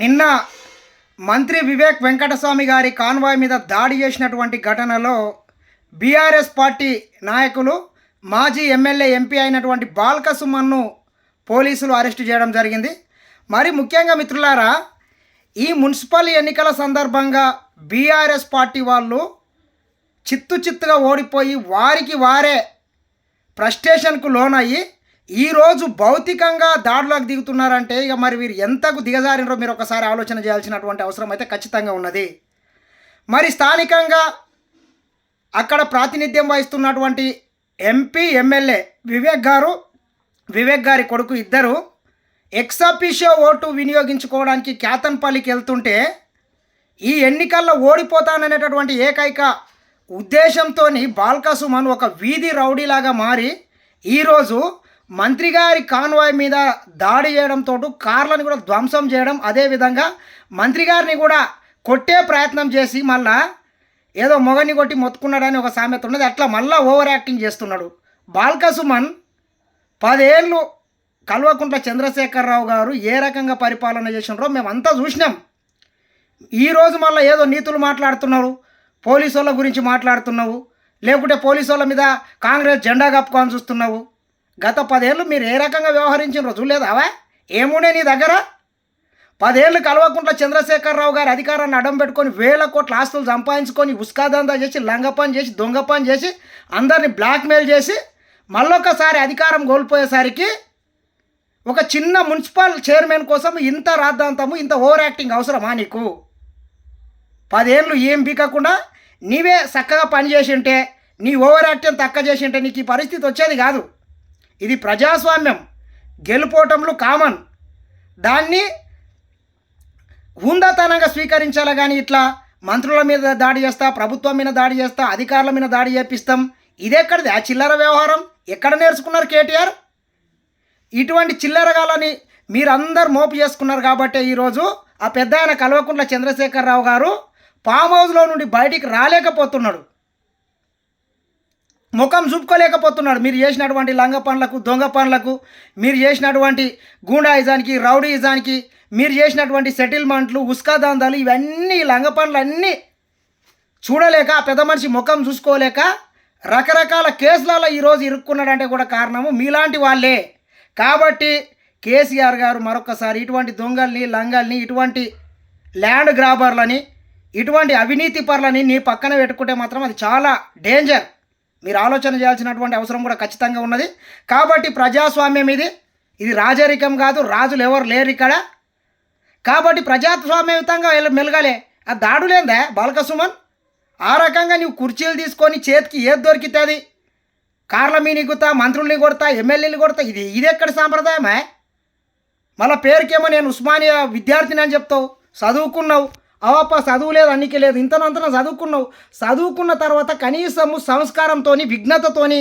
నిన్న మంత్రి వివేక్ వెంకటస్వామి గారి కాన్వాయ్ మీద దాడి చేసినటువంటి ఘటనలో బీఆర్ఎస్ పార్టీ నాయకులు మాజీ ఎమ్మెల్యే ఎంపీ అయినటువంటి బాల్కసుమన్ను పోలీసులు అరెస్టు చేయడం జరిగింది. మరి ముఖ్యంగా మిత్రులారా ఈ మున్సిపల్ ఎన్నికల సందర్భంగా బీఆర్ఎస్ పార్టీ వాళ్ళు చిత్తు చిత్తుగా ఓడిపోయి వారికి వారే ఫ్రస్ట్రేషన్కు లోనయ్యి ఈరోజు భౌతికంగా దాడులకు దిగుతున్నారంటే ఇక మరి వీరు ఎంతకు దిగజారినరో మీరు ఒకసారి ఆలోచన చేయాల్సినటువంటి అవసరం అయితే ఖచ్చితంగా ఉన్నది. మరి స్థానికంగా అక్కడ ప్రాతినిధ్యం వహిస్తున్నటువంటి ఎంపీ ఎమ్మెల్యే వివేక్ గారు వివేక్ గారి కొడుకు ఇద్దరు ఎక్సాపిషియో ఓటు వినియోగించుకోవడానికి క్యాతన్పల్లికి వెళ్తుంటే ఈ ఎన్నికల్లో ఓడిపోతాననేటటువంటి ఏకైక ఉద్దేశంతో బాల్కా సుమన్ ఒక వీధి రౌడీలాగా మారి ఈరోజు మంత్రి గారి కాన్వాయ్ మీద దాడి చేయడంతో కార్లను కూడా ధ్వంసం చేయడం అదేవిధంగా మంత్రి గారిని కూడా కొట్టే ప్రయత్నం చేసి మళ్ళా ఏదో మొగని కొట్టి మొత్తుకున్నాడని ఒక సామెత ఉన్నది. అట్లా మళ్ళీ ఓవర్ యాక్టింగ్ చేస్తున్నాడు. బాల్కసుమన్ పదేళ్ళు కల్వకుంట్ల చంద్రశేఖరరావు గారు ఏ రకంగా పరిపాలన చేసినారో మేమంతా చూసినాం. ఈరోజు మళ్ళీ ఏదో నీతులు మాట్లాడుతున్నారు పోలీసు వాళ్ళ గురించి మాట్లాడుతున్నావు లేకుంటే పోలీసు వాళ్ళ మీద కాంగ్రెస్ జెండా కప్పుకొని చూస్తున్నావు. గత పదేళ్ళు మీరు ఏ రకంగా వ్యవహరించిన చూడలేదావా? ఏమునే నీ దగ్గర? పదేళ్ళు కలవకుండా చంద్రశేఖరరావు గారి అధికారాన్ని అడం పెట్టుకొని వేల కోట్ల ఆస్తులు సంపాదించుకొని ఉస్కాదందా చేసి లంగపని చేసి దొంగపని చేసి అందరిని బ్లాక్మెయిల్ చేసి మళ్ళొకసారి అధికారం కోల్పోయేసరికి ఒక చిన్న మున్సిపల్ చైర్మన్ కోసం ఇంత రాద్ధాంతము ఇంత ఓవర్ యాక్టింగ్ అవసరమా నీకు? పదేళ్ళు ఏం బీకకుండా నీవే చక్కగా పనిచేసి ఉంటే నీ ఓవర్ యాక్టింగ్ తక్క చేసి ఉంటే నీకు ఈ పరిస్థితి వచ్చేది కాదు. ఇది ప్రజాస్వామ్యం. గెలుపోవటంలో కామన్. దాన్ని హుందాతనంగా స్వీకరించాలా కానీ ఇట్లా మంత్రుల మీద దాడి చేస్తా ప్రభుత్వం మీద దాడి చేస్తా అధికారుల మీద దాడి చేపిస్తాం. ఇదెక్కడిది? ఆ చిల్లర వ్యవహారం ఎక్కడ నేర్చుకున్నారు కేటీఆర్? ఇటువంటి చిల్లరగాలని మీరందరు మోపు చేసుకున్నారు కాబట్టి ఈరోజు ఆ పెద్ద ఆయన కల్వకుంట్ల చంద్రశేఖరరావు గారు ఫామ్ హౌస్లో నుండి బయటికి రాలేకపోతున్నాడు. ముఖం చూపుకోలేకపోతున్నాడు. మీరు చేసినటువంటి లంగ పనులకు దొంగ పనులకు మీరు చేసినటువంటి గూండాయిజానికి రౌడీయిజానికి మీరు చేసినటువంటి సెటిల్మెంట్లు ఉస్కా దందాలు ఇవన్నీ లంగ పనులు అన్నీ చూడలేక ఆ పెద్ద మనిషి ముఖం చూసుకోలేక రకరకాల కేసులలో ఈరోజు ఇరుక్కున్నాడంటే కూడా కారణము మీలాంటి వాళ్ళే. కాబట్టి కేసీఆర్ గారు మరొకసారి ఇటువంటి దొంగల్ని లంగల్ని ఇటువంటి ల్యాండ్ గ్రాబర్లని ఇటువంటి అవినీతి పరులని నీ పక్కన పెట్టుకుంటే మాత్రం అది చాలా డేంజర్. మీరు ఆలోచన చేయాల్సినటువంటి అవసరం కూడా ఖచ్చితంగా ఉన్నది. కాబట్టి ప్రజాస్వామ్యం ఇది. ఇది రాజరికం కాదు రాజులు ఎవరు లేరు ఇక్కడ. కాబట్టి ప్రజాస్వామ్యయుతంగా మెలగాలి. ఆ దాడులేందా బాలక సుమన్ ఆ రకంగా నీవు కుర్చీలు తీసుకొని చేతికి ఏది దొరికితుంది? కార్ల మీనిగుతా మంత్రుల్ని కొడతా ఎమ్మెల్యేని కొడతా ఇది ఇది ఎక్కడ సాంప్రదాయమే? మళ్ళీ పేరుకేమో నేను ఉస్మానియా విద్యార్థిని అని చెప్తావు చదువుకున్నావు. అవప్ప చదువు లేదు అన్నికి లేదు. ఇంతనంతన చదువుకున్నావు. చదువుకున్న తర్వాత కనీసము సంస్కారంతోని విఘ్నతతోని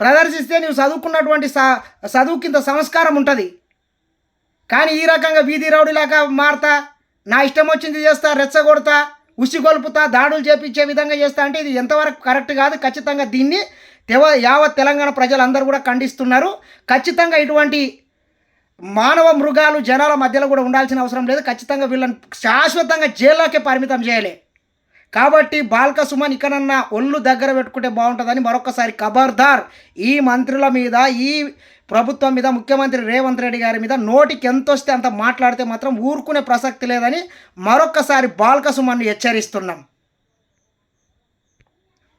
ప్రదర్శిస్తే నువ్వు చదువుకున్నటువంటి స చదువుకింత సంస్కారం ఉంటుంది. కానీ ఈ రకంగా వీధి రౌడిలాగా మారతా నా ఇష్టం వచ్చింది చేస్తా రెచ్చగొడతా ఉసిగొల్పుతా దాడులు చేపించే విధంగా చేస్తా అంటే ఇది ఎంతవరకు కరెక్ట్ కాదు. ఖచ్చితంగా దీన్ని యావత్ తెలంగాణ ప్రజలందరూ కూడా ఖండిస్తున్నారు. ఖచ్చితంగా ఇటువంటి మానవ మృగాలు జనాల మధ్యలో కూడా ఉండాల్సిన అవసరం లేదు. ఖచ్చితంగా వీళ్ళని శాశ్వతంగా జైల్లోకే పరిమితం చేయాలి. కాబట్టి బాల్క సుమన్ ఇకనన్నా ఒళ్ళు దగ్గర పెట్టుకుంటే బాగుంటుందని మరొకసారి ఖబర్దార్ ఈ మంత్రుల మీద ఈ ప్రభుత్వం మీద ముఖ్యమంత్రి రేవంత్ రెడ్డి గారి మీద నోటికి ఎంత వస్తే అంత మాట్లాడితే మాత్రం ఊరుకునే ప్రసక్తి లేదని మరొకసారి బాల్క సుమన్ను హెచ్చరిస్తున్నాం.